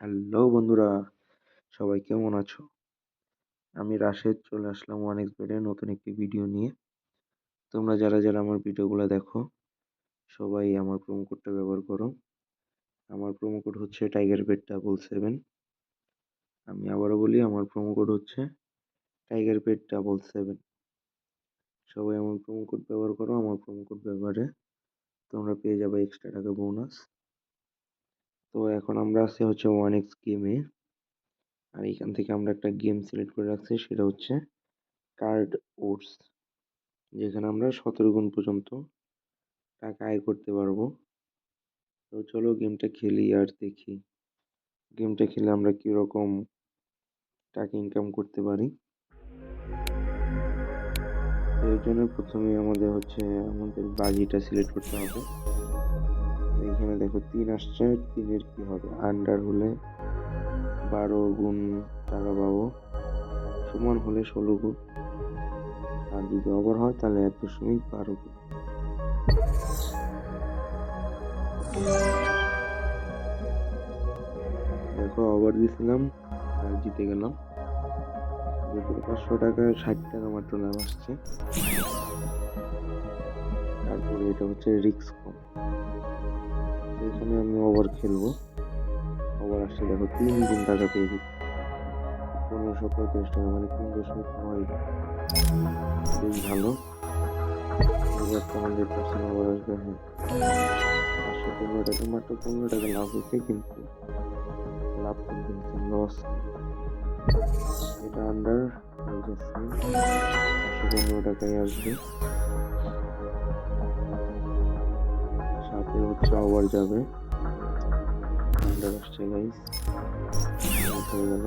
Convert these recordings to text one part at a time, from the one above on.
Hello বন্ধুরা, সবাই কেমন আছো? আমি রাশেদ, চলে আসলাম ওয়ান বেডে নতুন একটি ভিডিও নিয়ে। তোমরা যারা যারা আমার ভিডিওগুলো দেখো, সবাই আমার প্রোমো কোডটা ব্যবহার করো। আমার প্রোমো কোড হচ্ছে টাইগার বেড ডাবল সেভেন আমি আবারও বলি, আমার প্রোমো কোড হচ্ছে টাইগার বেড ডাবল সেভেন সবাই আমার প্রোমো কোড ব্যবহার করো, আমার প্রোমো কোড ব্যবহারে তোমরা পেয়ে যাবে এক্সট্রা টাকা বোনাস তো এখন আমরা আছি হচ্ছে ওয়ান এক্স গেমে আর এখান থেকে আমরা একটা গেম সিলেক্ট করে রাখছি, সেটা হচ্ছে কার্ড ওটস যেখানে আমরা সতেরো গুণ পর্যন্ত টাকা আয় করতে পারব। তো চলো গেমটা খেলি আর দেখি গেমটা খেলে আমরা কীরকম টাকা ইনকাম করতে পারি। এর জন্য প্রথমে আমাদের হচ্ছে আমাদের বাজিটা সিলেক্ট করতে হবে। এখানে দেখো তিন আসছে, তিনের কি হবে? আন্ডার হলে বারো গুণ টাকা পাবো, সমান হলে ষোলো গুণ। আর যদি ওভার হয় তাহলে এক দশমিক বারো গুণ। দেখো ওভার দিয়েছিলাম আর জিতে গেলাম। পাঁচশো টাকা ষাট টাকা মাত্র লাভ আসছে। এটা হচ্ছে রিক্স কম। এখানে আমি ওভার খেলব। ওভার আসছে দেখো তিন গুণ টাকা পেয়ে গেছি। পনেরোশো পঁয়ত্রিশ টাকা মানে তিন দশমিক নয়। বেশ ভালো। এবার পার্সেন্ট ওভার আসবে হ্যাঁ। পাঁচশো পনেরো টাকা, মাত্র পনেরো টাকা লাভ হয়েছে কিন্তু। লাভ কিন্তু লস এটা আন্ডার পাঁচশো পনেরো টাকায় আসবে। সাথে হচ্ছে ওভার যাবে। আন্ডার আসছে গাইস হয়ে গেল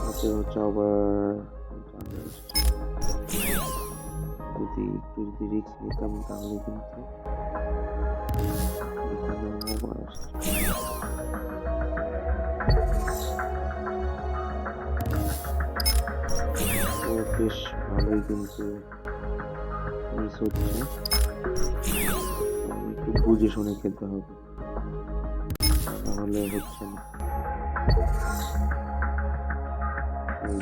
সাথে হচ্ছে আবার যদি একটু যদি রিক্স নিতাম তাহলে কিন্তু বেশ ভালোই কিন্তু মিস হচ্ছে। একটু বুঝে শুনে খেলতে হবে। তাহলে হচ্ছে না।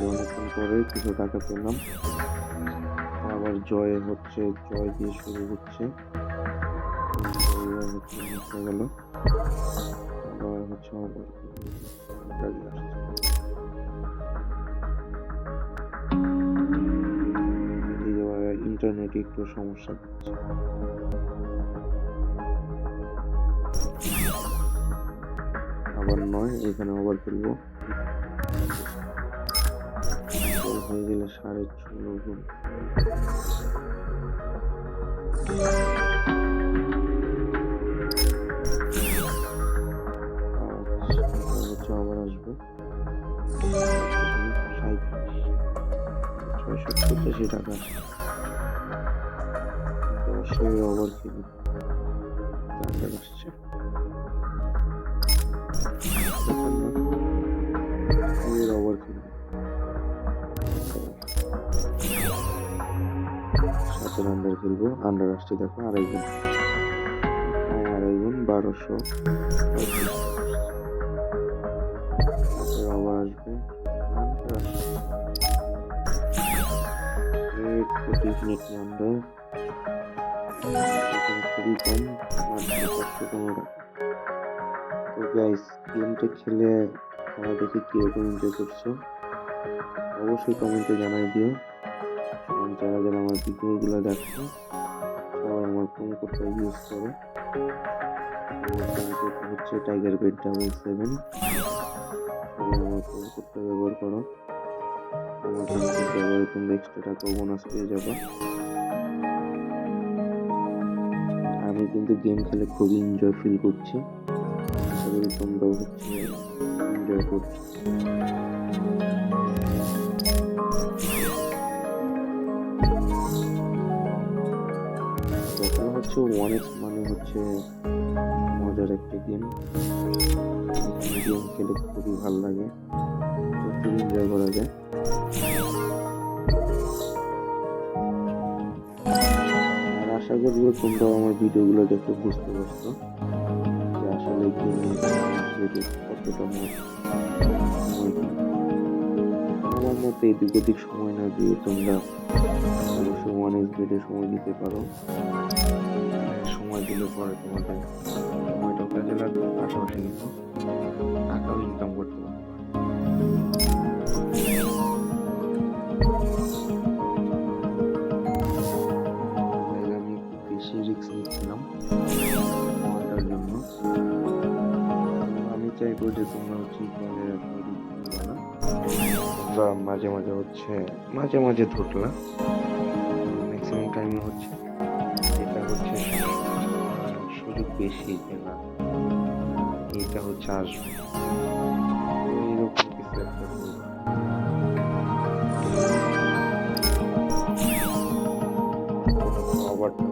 অনেকক্ষণ পরে কিছু টাকা পেলাম, আবার জয় হচ্ছে, জয় দিয়ে শুরু হচ্ছে। হচ্ছে গেল। আবার হচ্ছে ইন্টারনেটে একটু সমস্যা আবার নয় এখানে আবার ফেলব হয়ে গেলে সাড়ে ষোলো গুণ আবার আসবে। টাকা। এর ওভার খেলবে আন্ডার আসছে দেখো আড়াই গুণ আড়াই গুণ বারোশো ওভার আসবে পঁচিশ পনেরো তো গাইস গেমটা খেলে খেলা দেখে কীরকম এনজয় করছ। অবশ্যই কমেন্টে জানাই দিও। এবং যারা যারা আমার ভিডিওগুলো দেখো সবাই আমার ফোন করতে ইউজ করো। হচ্ছে টাইগার বেড ডাবল সেভেন সবাই আমার ফোন করতে ব্যবহার করো। আমার ফোন এক্সট্রা টাকা বোনাস পেয়ে যাবে। আমি কিন্তু গেম খেলে খুবই এনজয় ফিল করছি। করি তোমরাও হচ্ছে এনজয় করছ ব্যাপার হচ্ছে ওয়ান এক্স মানে হচ্ছে মজার একটা গেম গেম খেলে খুবই ভালো লাগে। খুব এনজয় করা যায়। আশা করব তোমরাও আমার ভিডিওগুলো দেখে বুঝতে পারছ। যে আসলে গেম কত কতটা মত সময় দিই আমার মতে এদিক ওদিক সময় না দিয়ে তোমরা অবশ্যই ওয়ান বেডে সময় দিতে পারো। সময় দিলে পরে তোমাদের সময়টাও কাজে লাগবে, পাশাপাশি কিন্তু টাকাও ইনকাম করতে পারবে। না। তোমরা মাঝে মাঝে হচ্ছে, মাঝে মাঝে ধরলা ম্যাক্সিমাম টাইম হচ্ছে, এটা হচ্ছে সুযোগ বেশি না, এটা হচ্ছে আসবে। এইরকম কিছু একটা।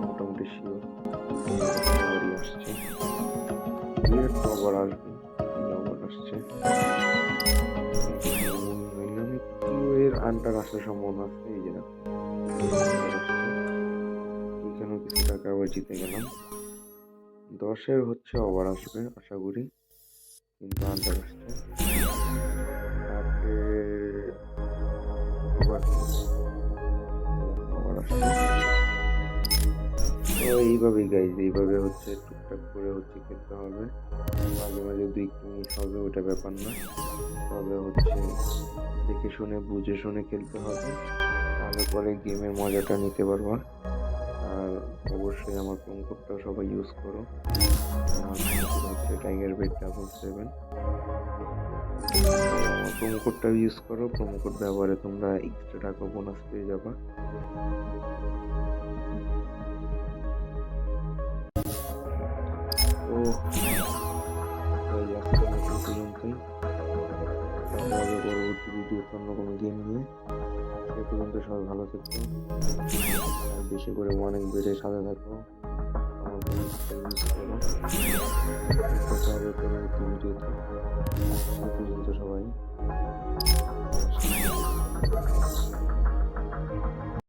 মোটামুটি শিওর আসছে। বিরাট আসবে। আসছে। এর আন্টার আসার সম্ভাবনা আছে, এই যে না। এখানেও কিছু টাকা আবার জিতে গেলাম। দশের হচ্ছে ওভার আসবে, আশা করি। কিন্তু আন্টার আসছে। ওভার আসছে। তো এইভাবেই গাইজ এইভাবে হচ্ছে টুকটাক করে হচ্ছে খেলতে হবে। মাঝে মাঝে দুই মিস হবে ওটা ব্যাপার না। তবে হচ্ছে দেখে শুনে, বুঝে শুনে খেলতে হবে। তাহলে পরে গেমের মজাটা নিতে পারবা। আর অবশ্যই আমার প্রোমো কোডটা সবাই ইউজ করো। হচ্ছে tiger bed double seven promo কোডটা ইউজ করো। প্রোমো কোড ব্যবহারে তোমরা এক্সট্রা টাকা বোনাস পেয়ে যাবা। এই আজকের মতো পর্যন্তই দেখা পরবর্তী ভিডিওতে অন্য কোনো গেম নিয়ে সে পর্যন্ত সবাই ভালো থাকো আর বেশি করে অনেক বেড়ে সাথে থাকো আমাদের মিস পর্যন্ত সবাই